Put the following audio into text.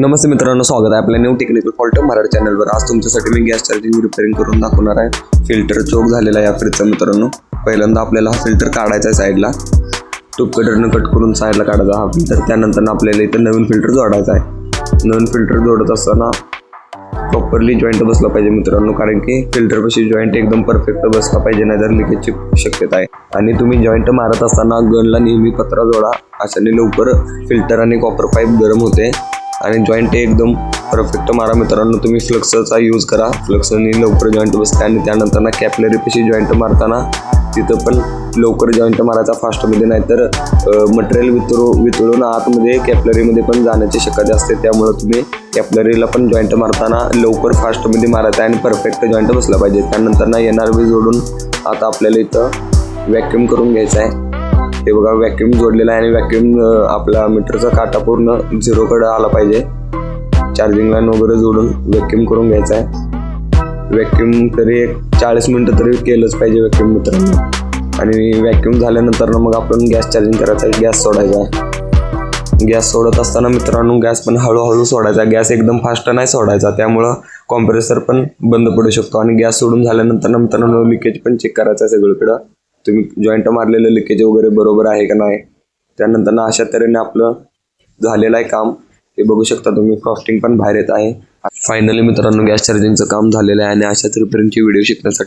नमस्ते मित्रांनो स्वागत आहे आपल्या न्यू टेक्निकल फॉल्ट मराठी चॅनलवर आज तुमच्यासाठी मी गॅस चार्जिंग रिपेअरिंग करून दाखवणार आहे. फिल्टर चोक झालेला आहे या फ्रीजचा मित्रांनो. पहिल्यांदा आपल्याला हा फिल्टर काढायचा आहे साईडला टूप कटरनं कट करून साईडला काढायचा हा फिल्टर त्यानंतर आपल्याला इथं नवीन फिल्टर जोडायचा आहे. नवीन फिल्टर जोडत असताना प्रॉपरली जॉईंट बसला पाहिजे मित्रांनो कारण की फिल्टरपाशी जॉईंट एकदम परफेक्ट बसला पाहिजे नाहीतर लिकेजची शक्यता आहे. आणि तुम्ही जॉईंट मारत असताना गनला नेहमी पत्रा जोडा. अशाने लवकर फिल्टर आणि कॉपर पाईप गरम होते. आणि जॉईंट एकदम परफेक्ट मारा मित्रांनो तुम्ही फ्लक्सचा यूज करा. फ्लक्सने लवकर जॉईंट बसते आणि त्यानंतर ना कॅपलरीपाशी जॉईंट मारताना तिथं पण लवकर जॉईंट मारायचा फास्टमध्ये नाहीतर मटेरियल वितरू वितळून आतमध्ये कॅपलरीमध्ये पण जाण्याची शक्यता असते. त्यामुळं तुम्ही कॅपलरीला पण जॉईंट मारताना लवकर फास्टमध्ये मारायचा आहे आणि परफेक्ट जॉईंट बसला पाहिजे. त्यानंतर ना एन आर बी जोडून आता आपल्याला इथं व्हॅक्युम करून घ्यायचं आहे. हे बघा व्हॅक्यूम जोडलेला आहे आणि व्हॅक्यूम आपला मीटरचा काटा पूर्ण झिरोकडं आला पाहिजे. चार्जिंग लाईन वगैरे जोडून व्हॅक्यूम करून घ्यायचा आहे. व्हॅक्यूम तरी एक चाळीस मिनटं तरी केलंच पाहिजे व्हॅक्यूम मित्रांनो आणि व्हॅक्यूम झाल्यानंतर मग आपण गॅस चार्जिंग करायचा आहे गॅस सोडायचा आहे. गॅस सोडत असताना मित्रांनो गॅस पण हळूहळू सोडायचा गॅस एकदम फास्ट नाही सोडायचा त्यामुळं कॉम्प्रेसर पण बंद पडू शकतो. आणि गॅस सोडून झाल्यानंतर मित्रांनो लिकेज पण चेक करायचं आहे सगळीकडं. तुम्ही जॉईंट मारलेलं लिकेज वगैरे बरोबर आहे का नाही? त्यानंतर ना अशा तऱ्हेने आपलं झालेलं आहे काम. हे बघू शकता तुम्ही फ्रॉस्टिंग पण बाहेर येत आहे. फायनली मित्रांनो गॅस चार्जिंगचं काम झालेलं आहे आणि अशाच रिपेअरिंगची व्हिडिओ शिकण्यासाठी